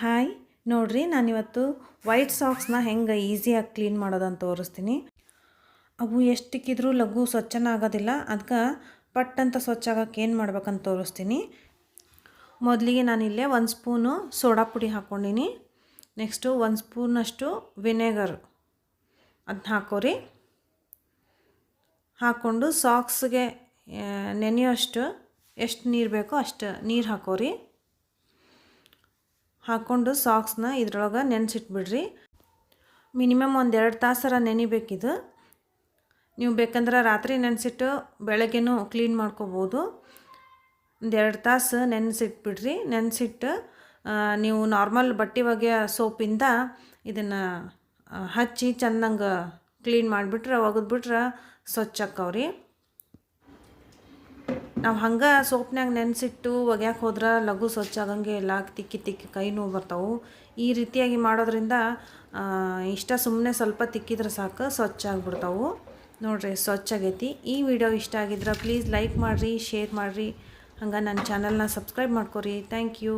Hi. ನೋಡ್ರಿ, ನಾನಿವತ್ತು white ಸಾಕ್ಸ್ನ ಹೆಂಗೆ ಈಸಿಯಾಗಿ ಕ್ಲೀನ್ ಮಾಡೋದಂತ ತೋರಿಸ್ತೀನಿ. ಅವು ಎಷ್ಟಿಕ್ಕಿದ್ರೂ ಲಘು ಸ್ವಚ್ಛನ ಆಗೋದಿಲ್ಲ ಅದಕ್ಕೆ ಪಟ್ ಅಂತ ಸ್ವಚ್ಛ ಆಗಕ್ಕೆ ಏನು ಮಾಡ್ಬೇಕಂತ ತೋರಿಸ್ತೀನಿ. ಮೊದಲಿಗೆ ನಾನಿಲ್ಲೇ ಒಂದು ಸ್ಪೂನು ಸೋಡಾ ಪುಡಿ ಹಾಕ್ಕೊಂಡಿನಿ ನೆಕ್ಸ್ಟು ಒಂದು ಸ್ಪೂನಷ್ಟು ವಿನೆಗರ್ ಅದನ್ನ ಹಾಕೋರಿ. ಹಾಕ್ಕೊಂಡು ಸಾಕ್ಸ್ಗೆ ನೆನೆಯೋಷ್ಟು ಎಷ್ಟು ನೀರು ಬೇಕೋ ಅಷ್ಟು ನೀರು ಹಾಕೋರಿ. ಹಾಕ್ಕೊಂಡು ಸಾಕ್ಸ್ನ ಇದ್ರೊಳಗೆ ನೆನೆಸಿಟ್ಬಿಡ್ರಿ. ಮಿನಿಮಮ್ ಒಂದು ಎರಡು ತಾಸರ ನೆನಿಬೇಕಿದು. ನೀವು ಬೇಕಂದ್ರೆ ರಾತ್ರಿ ನೆನೆಸಿಟ್ಟು ಬೆಳಗ್ಗೆನೂ ಕ್ಲೀನ್ ಮಾಡ್ಕೋಬೋದು. ಎರಡು ತಾಸು ನೆನೆಸಿಟ್ಬಿಡ್ರಿ. ನೆನೆಸಿಟ್ಟು ನೀವು ನಾರ್ಮಲ್ ಬಟ್ಟೆ ಒಗೆಯೋ ಸೋಪಿಂದ ಇದನ್ನು ಹಚ್ಚಿ ಚೆಂದಂಗೆ ಕ್ಲೀನ್ ಮಾಡಿಬಿಟ್ರೆ, ಒಗೆದ್ಬಿಟ್ರೆ ಸ್ವಚ್ಛ ಆಕ್ಕವ್ರಿ ನಾವು ಹಂಗೆ ಸೋಪ್ನಾಗ ನೆನೆಸಿಟ್ಟು ಒಗ್ಯಾಕೆ ಹೋದ್ರೆ ಲಘು ಸ್ವಚ್ಛ ಆಗಂಗೆ ಇಲ್ಲ ತಿಕ್ಕಿ ತಿಕ್ಕಿ ಕೈ ನೋವು ಬರ್ತಾವೆ. ಈ ರೀತಿಯಾಗಿ ಮಾಡೋದ್ರಿಂದ ಇಷ್ಟ ಸುಮ್ಮನೆ ಸ್ವಲ್ಪ ತಿಕ್ಕಿದ್ರೆ ಸಾಕು ಸ್ವಚ್ಛ ಆಗಿಬಿಡ್ತಾವೆ ನೋಡಿರಿ ಸ್ವಚ್ಛ ಆಗೈತಿ ಈ ವಿಡಿಯೋ ಇಷ್ಟ ಆಗಿದ್ರೆ ಪ್ಲೀಸ್ ಲೈಕ್ ಮಾಡಿರಿ, ಶೇರ್ ಮಾಡಿರಿ. ಹಂಗೆ ನನ್ನ ಚಾನಲ್ನ ಸಬ್ಸ್ಕ್ರೈಬ್ ಮಾಡ್ಕೊರಿ. Thank you.